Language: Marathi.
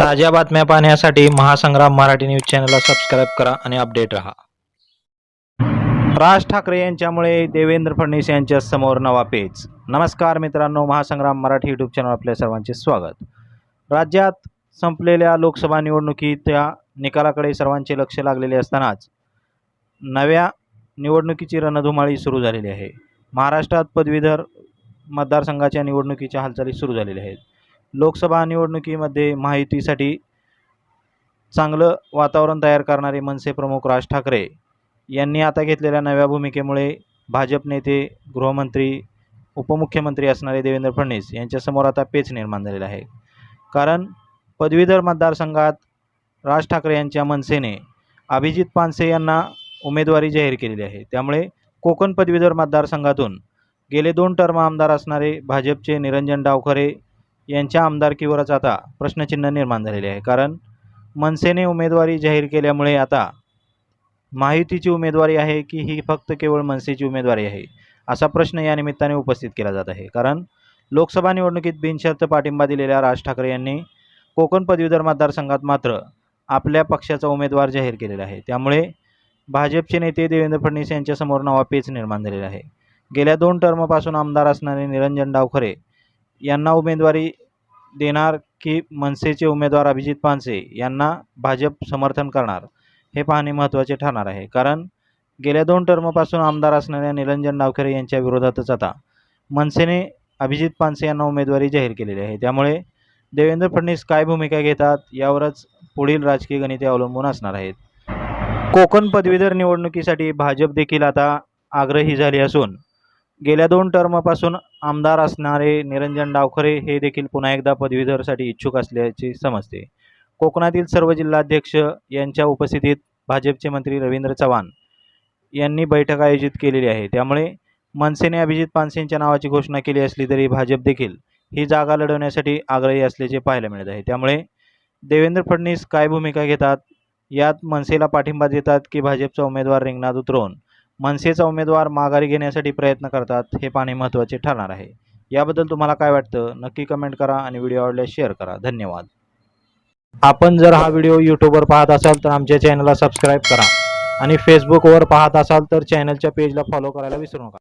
ताज्या बातम्या पाहण्यासाठी महासंग्राम मराठी न्यूज चॅनलला सबस्क्राईब करा आणि अपडेट राहा. राज ठाकरे यांच्यामुळे देवेंद्र फडणवीस यांच्या समोर नवा पेच. नमस्कार मित्रांनो महासंग्राम मराठी यूट्यूब चॅनल आपल्या सर्वांचे स्वागत. राज्यात संपलेल्या लोकसभा निवडणुकीच्या निकालाकडे सर्वांचे लक्ष लागलेले असतानाच नव्या निवडणुकीची रणधुमाळी सुरू झालेली आहे. महाराष्ट्रात पदवीधर मतदारसंघाच्या निवडणुकीच्या हालचाली सुरू झालेल्या आहेत. लोकसभा निवडणुकीमध्ये माहितीसाठी चांगलं वातावरण तयार करणारे मनसे प्रमुख राज ठाकरे यांनी आता घेतलेल्या नव्या भूमिकेमुळे भाजप नेते गृहमंत्री उपमुख्यमंत्री असणारे देवेंद्र फडणवीस यांच्यासमोर आता पेच निर्माण झालेला आहे. कारण पदवीधर मतदारसंघात राज ठाकरे यांच्या मनसेने अभिजित पानसे यांना उमेदवारी जाहीर केलेली आहे. त्यामुळे कोकण पदवीधर मतदारसंघातून गेले दोन टर्म आमदार असणारे भाजपचे निरंजन डावखरे यांच्या आमदारकीवरच आता प्रश्नचिन्ह निर्माण झालेले आहे. कारण मनसेने उमेदवारी जाहीर केल्यामुळे आता महायुतीची उमेदवारी आहे की ही फक्त केवळ मनसेची उमेदवारी आहे असा प्रश्न या निमित्ताने उपस्थित केला जात आहे. कारण लोकसभा निवडणुकीत बिनशर्त पाठिंबा दिलेल्या राज ठाकरे यांनी कोकण पदवीधर मतदारसंघात मात्र आपल्या पक्षाचा उमेदवार जाहीर केलेला आहे. त्यामुळे भाजपचे नेते देवेंद्र फडणवीस यांच्यासमोर नवा पेच निर्माण झालेला आहे. गेल्या दोन टर्मपासून आमदार असणारे निरंजन डावखरे यांना उमेदवारी देणार की मनसेचे उमेदवार अभिजित पानसे यांना भाजप समर्थन करणार हे पाहणे महत्त्वाचे ठरणार आहे. कारण गेल्या दोन टर्मपासून आमदार असणाऱ्या निरंजन डावखरे यांच्या विरोधातच आता मनसेने अभिजित पानसे यांना उमेदवारी जाहीर केलेली आहे. त्यामुळे देवेंद्र फडणवीस काय भूमिका घेतात यावरच पुढील राजकीय गणिते अवलंबून असणार आहेत. कोकण पदवीधर निवडणुकीसाठी भाजप देखील आता आग्रही झाली असून गेल्या दोन टर्मपासून आमदार असणारे निरंजन डावखरे हे देखील पुन्हा एकदा पदवीधरसाठी इच्छुक असल्याचे समजते. कोकणातील सर्व जिल्हाध्यक्ष यांच्या उपस्थितीत भाजपचे मंत्री रवींद्र चव्हाण यांनी बैठक आयोजित केलेली आहे. त्यामुळे मनसेने अभिजित पानसेंच्या नावाची घोषणा केली असली तरी भाजप देखील ही जागा लढवण्यासाठी आग्रही असल्याचे पाहायला मिळत आहे. त्यामुळे देवेंद्र फडणवीस काय भूमिका घेतात? यात मनसेला पाठिंबा देतात की भाजपचा उमेदवार रिंगणात उतरवून मनसेचा उमेदवार माघारी घेण्यासाठी प्रयत्न करतात हे पाहणे महत्त्वाचे ठरणार आहे. याबद्दल तुम्हाला काय वाटतं? नक्की कमेंट करा आणि व्हिडिओ आवडल्यास शेअर करा. धन्यवाद. आपण जर हा व्हिडिओ यूट्यूबवर पाहत असाल तर आमच्या चॅनलला सबस्क्राईब करा आणि फेसबुकवर पाहत असाल तर चॅनलच्या पेजला फॉलो करायला विसरू नका.